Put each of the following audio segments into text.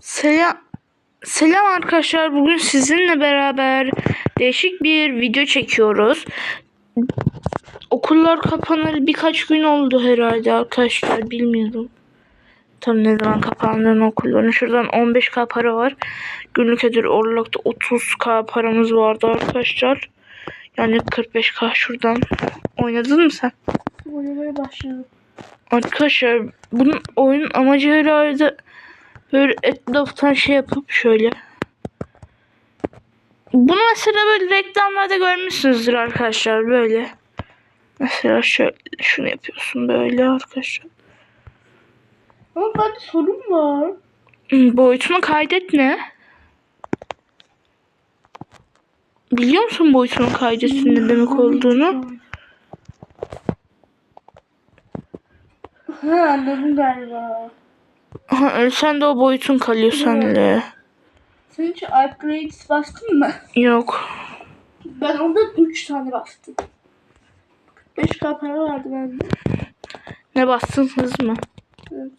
Selam. Selam arkadaşlar. Bugün sizinle beraber değişik bir video çekiyoruz. Okullar kapanalı birkaç gün oldu herhalde arkadaşlar. Bilmiyorum. Tam ne zaman kapandığını okulların. Şuradan 15k para var. Günlük ödül olarak da 30k paramız vardı arkadaşlar. Yani 45k şuradan. Oynadın mı sen? Oynamaya başladım. Arkadaşlar bunun oyun amacı herhalde böyle etraftan şey yapıp şöyle. Bunu mesela böyle reklamlarda görmüşsünüzdür arkadaşlar böyle. Mesela şöyle şunu yapıyorsun böyle arkadaşlar. Ama bende sorun var. Hmm, Boyutunu kaydet ne? Biliyor musun boyutunu kaydetsin ne demek olduğunu? Ha anladım galiba. Ha, sen de o boyutun kalıyor sende. Sen hiç upgrades bastın mı? Yok. Ben onda 3 tane bastım. 5k para vardı bende. Ne bastın hız mı? Evet.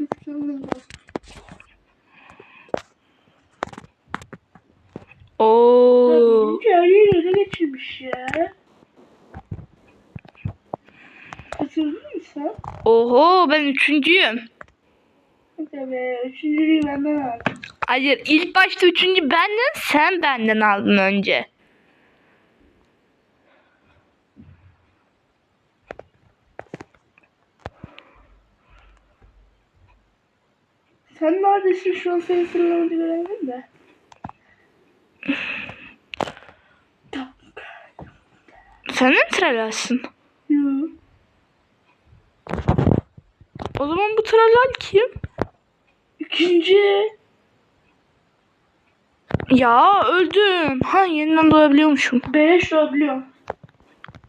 3 tane bastım. Oo. Her yeri ele geçirmiş ya. Kaçırdın mı sen? Oho ben üçüncüyüm. Be. Üçüncülüğü benden aldım. Hayır ilk başta üçüncü benden sen benden aldın önce. Sen neredesin şu an seni sıralamayı göremedim de. Sen de mi tralalsın? Yoo. O zaman bu tralal kim? İkinci. Ya öldüm. Ha yeniden doğabiliyormuşum. Beleş olabiliyor.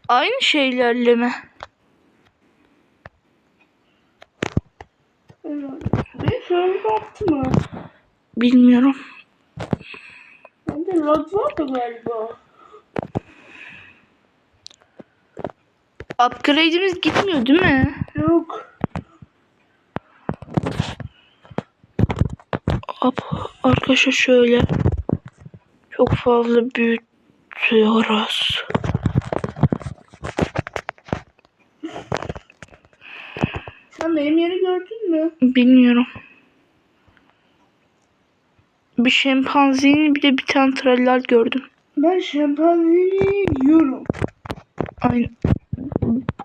Aynı şeylerle mi? Evet. Ben şöyle baktım mı? Bilmiyorum. Bende lag vardı galiba. Upgrade'imiz gitmiyor değil mi? Yok. Arkadaşlar şöyle. Çok fazla büyütüyoruz. Sen benim yeri gördün mü? Bilmiyorum. Bir şempanzini bir de bir tane tralal gördüm. Ben şempanzeyi yiyorum. Aynen.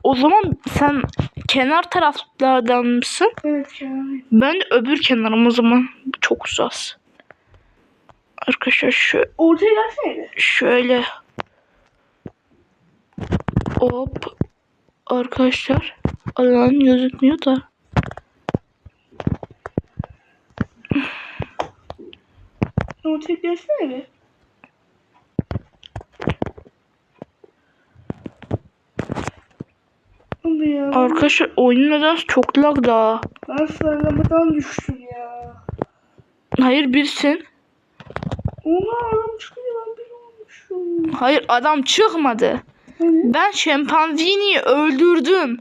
O zaman sen kenar taraflardan mısın? Evet şempanze. Ben de öbür kenarım o zaman. Çok uzas. Arkadaşlar şu Ortaya gelsene. şöyle hop arkadaşlar alan gözükmüyor da Ortaya gelsene bir. Abi ya. arkadaşlar oyun nedense çok lag da. Ben sıralamadan düştüm ya. Hayır birsin. Ona adam çıkıyor ben bir olmuşum. Hayır adam çıkmadı. Hani? Ben şempanzini öldürdüm.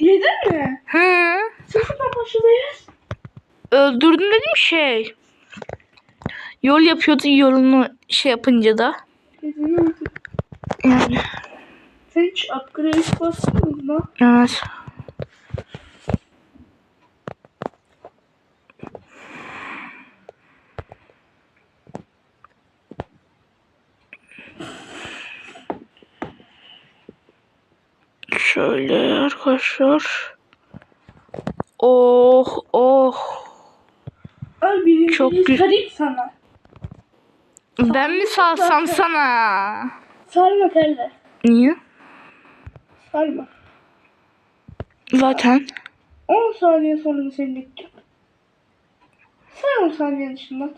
Yedin mi? Hı. Sıfırdan başladayız. Öldürdüm dedim şey. Yol yapıyordu yolunu şey yapınca da. Yani Sen hiç upgrade bastın mı? evet. Şöyle arkadaşlar. Oh oh. Birinci Çok Çok gü- sarayım sana. Ben mi salsam sana? Sarma Pelle. Niye? Sarma. Zaten 10 saniye sonra seni bekleyeceğim. Sen 10 saniye dışında.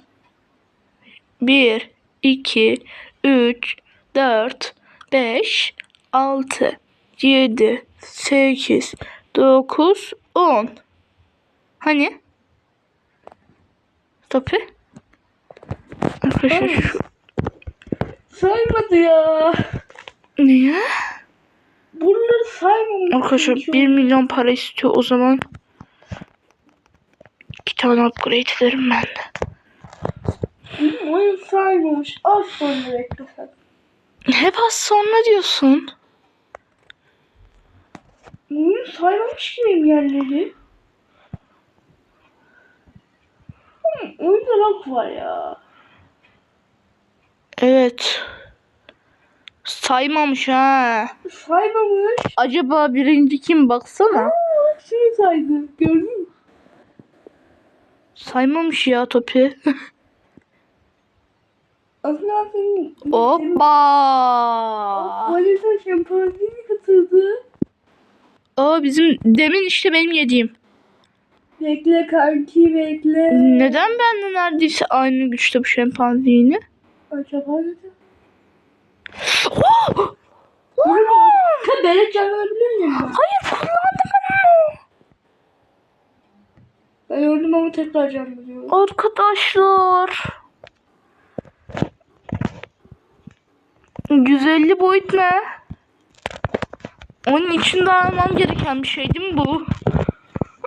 1, 2, 3, 4, 5, 6, 7, 8, 9, 10. Hani? Topu. Arkadaşlar şu... Saymadı ya. Niye? Buraları saymamış. Arkadaşlar 1 milyon para istiyor o zaman. 2 tane upgrade ederim ben de. Oyun saymamış. Az sonra beklesen. Hep az sonra diyorsun. Oyun saymamış ki benim yerleri. Oyunda lag var ya. Evet. Saymamış ha. Saymamış. Acaba birinci kim baksana. Aa, Şimdi saydı. Gördün mü? Saymamış ya Topi. Aslında senin... Hoppa. Valisa şempanze mi katıldı? Aa bizim demin işte benim yediğim. Bekle kanki bekle. Neden bende neredeyse aynı güçte bu şempanze yine? Acaba neden? Ka bebek canlanabiliyor muyum ben? Hayır kullandım ben onu. Ben öldüm ama tekrar canlanıyorum. Arkadaşlar. 150 boyut ne? Onun için de almam gereken bir şey değil mi bu?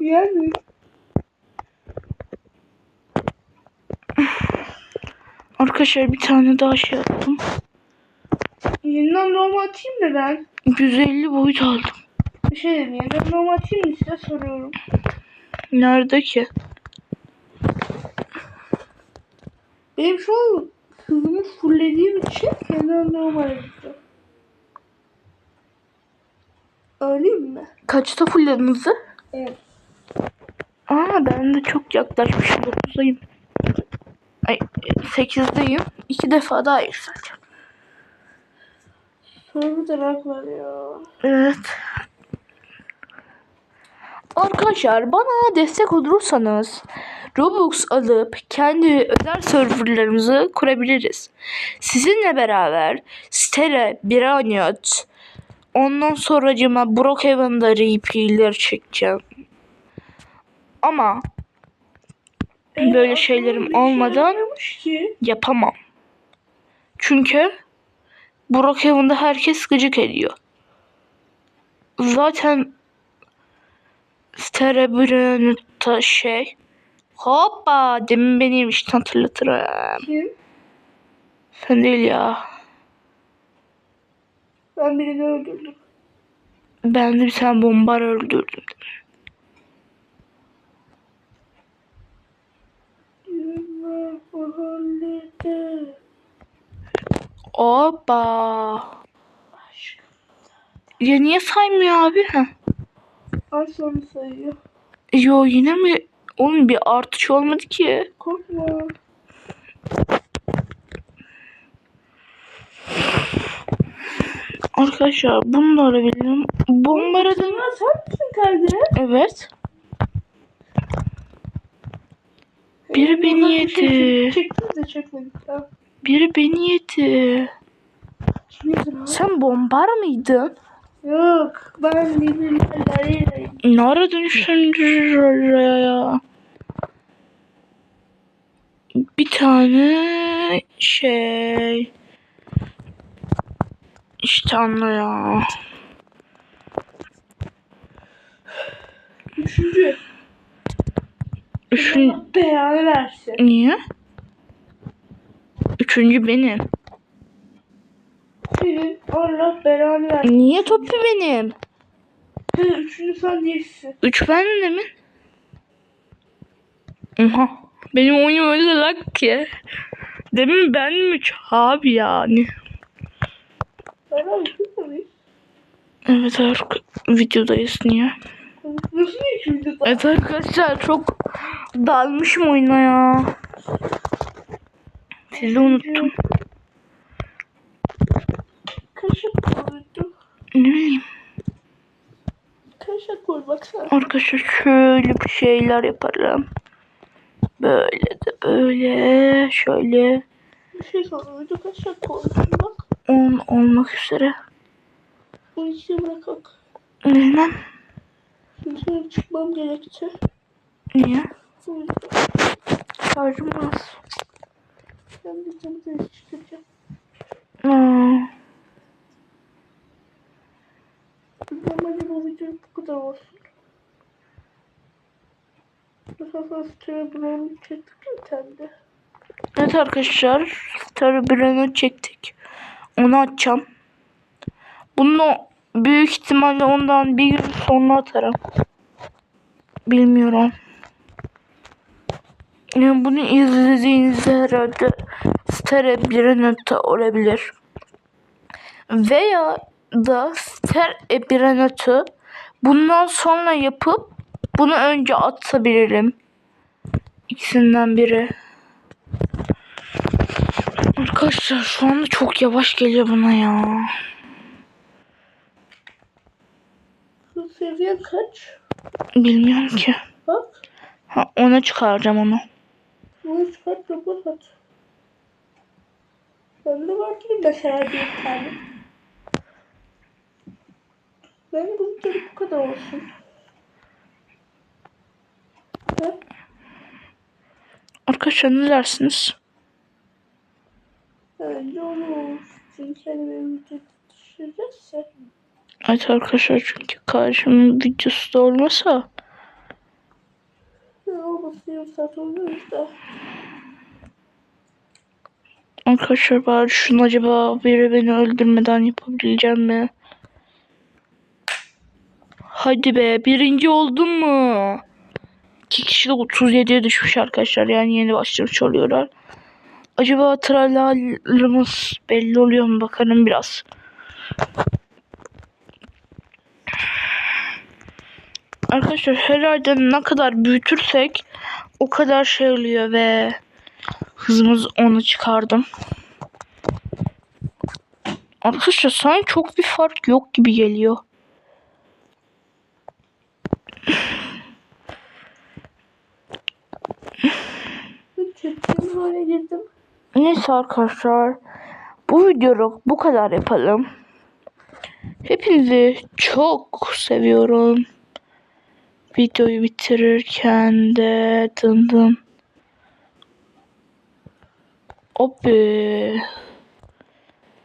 Yani. Arkadaşlar bir tane daha şey yaptım. Yeniden doğma atayım mı ben? 150 boyut aldım. Bir şey diyeyim. Yeniden doğma atayım mı size soruyorum. Nerede ki? Benim şu an hızımı fulllediğim için yeniden doğma yapacağım. Öyleyim mi? Kaçta fullediniz? Evet. Aa ben de çok yaklaşmışım 9'dayım. Ay 8'deyim. İki defa daha yükseleceğim. Sonra da lag var ya. Evet. Arkadaşlar bana destek olursanız Robux alıp kendi özel serverlarımızı kurabiliriz. Sizinle beraber Stella, Biraniot, ondan sonracıma Brookhaven'da RP'ler çekeceğim. Ama böyle şeylerim şey olmadan yapamam. Çünkü Brookhaven'da herkes gıcık ediyor. Zaten Sterebrun'da şey Hoppa demin beni yemiştin hatırlatırım. Kim? Sen değil ya. Ben birini öldürdüm. Ben de bir tane bombar öldürdüm. Yürüme Aşk. Ya niye saymıyor abi? Ha. Az sonra sayıyor. Yo yine mi? Oğlum bir artış olmadı ki. Korkma. Arkadaşlar bunu da arabilirim. Bombarada Sonra sen misin kardeşim? Evet. Biri beni yedi. Çektiniz de çekmedik. Tamam. Biri beni yedi. Sen bombar mıydın? Yok. Ben birbirlerine Ne ara dönüştün ya? Bir tane şey. İşte anla ya. Üçüncü. Üçün... Allah belanı versin. Niye? Üçüncü benim. Senin Allah belanı versin. Niye topu benim? Sen üçüncü sen değilsin. Üç ben de mi? Oha. Benim oyun öyle lag ki. Demin ben mi? Abi yani. Ben abi? Evet arka videodayız niye? Nasıl daha? Evet arkadaşlar çok dalmışım oyuna ya. Sizi unuttum. Kaşık koydum. Ne bileyim. Kaşık koy baksana. Arkadaşlar şöyle bir şeyler yaparım. Böyle de böyle şöyle Bir şey soruyorduk. Kaşık koydum bak. 10 olmak üzere. Bunu içine bırakak. Bilmem Şimdi çıkmam gerekti. niye. Şarjım az. Tane de çıkacağım. Aa, Normalde bu video bu kadar olsun. Mesela Strawberry'mi çektik mi sende? Evet arkadaşlar. Starı bir çektik. Onu açacağım. Bunu büyük ihtimalle ondan bir gün sonra atarım. Bilmiyorum. Yani bunu izlediğinizde herhalde Star bir nokta olabilir. Veya da Star bir nokta bundan sonra yapıp bunu önce atabilirim. İkisinden biri. Arkadaşlar şu anda çok yavaş geliyor bana ya. Bu seviye kaç? Bilmiyorum ki. Bak. Ha, ona çıkaracağım onu. Bu çıkart robot at. Bende var ki mesela bir tane. Ben bunu da bu kadar olsun. Ve Arkadaşlar ne dersiniz? bence olsun. Çünkü hani benim vücudu düşürürse. Evet arkadaşlar çünkü kardeşimin videosu da olmasa Arkadaşlar bari şunu acaba biri beni öldürmeden yapabileceğim mi? Hadi be birinci oldum mu? İki kişi de 37'ye düşmüş arkadaşlar yani yeni başlamış oluyorlar. Acaba trallarımız belli oluyor mu bakalım biraz. Arkadaşlar herhalde ne kadar büyütürsek o kadar şey oluyor ve hızımız onu çıkardım. Arkadaşlar sanki çok bir fark yok gibi geliyor. Çektiğim hale girdim. Neyse arkadaşlar. Bu videoyu bu kadar yapalım. Hepinizi çok seviyorum. Videoyu bitirirken de dın dın. Abi.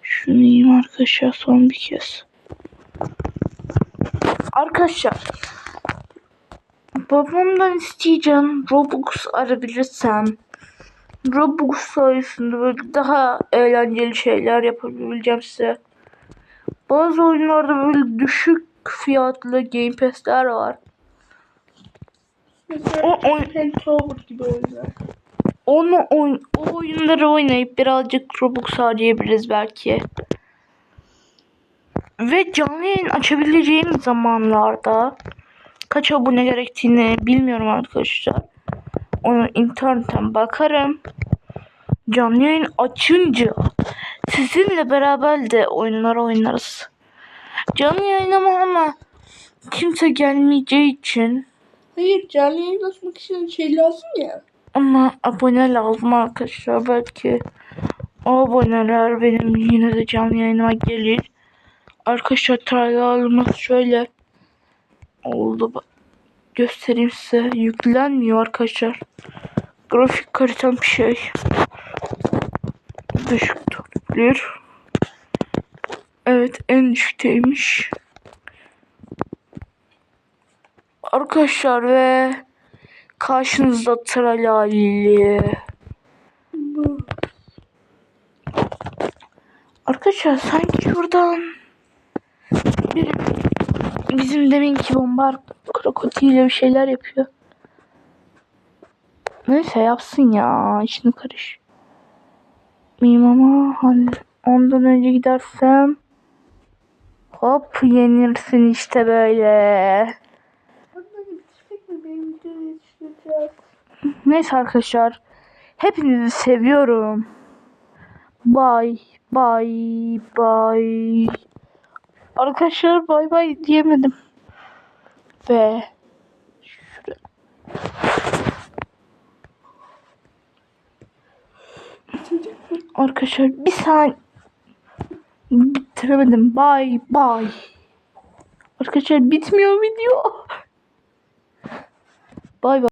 Şunu yiyeyim arkadaşlar son bir kez. Arkadaşlar. Babamdan isteyeceğim Robux arabilirsem. Robux sayesinde böyle daha eğlenceli şeyler yapabileceğim size. Bazı oyunlarda böyle düşük fiyatlı Game Pass'ler var. Mesela O oyun Pentover gibi oyunlar. onu oyn o oyunları oynayıp birazcık Robux harcayabiliriz belki. Ve canlı yayın açabileceğim zamanlarda kaç abone gerektiğini bilmiyorum arkadaşlar. Onu internetten bakarım. Canlı yayın açınca sizinle beraber de oyunlar oynarız. Canlı yayın ama ama kimse gelmeyeceği için Hayır canlı yayın açmak için şey lazım ya. ama abone lazım arkadaşlar belki o aboneler benim yine de canlı yayınıma gelir. Arkadaşlar tarlalarımız şöyle oldu. Göstereyim size. Yüklenmiyor arkadaşlar. Grafik karitem bir şey. Düşük tutuluyor. Evet en düşükteymiş. Arkadaşlar ve karşınızda Tralali. Arkadaşlar sanki şuradan bir bizim deminki bombar krokodiliyle bir şeyler yapıyor. Neyse yapsın ya içini karış. Miyim ama hani ondan önce gidersem hop yenirsin işte böyle. Bunları bitirmek mi? Benim videoyu yetiştireceğiz. Neyse arkadaşlar hepinizi seviyorum. Bye bye bye. Arkadaşlar bye bye diyemedim. Ve? Arkadaşlar bir saniye bitiremedim. Bye bye. Arkadaşlar bitmiyor video. Bye bye.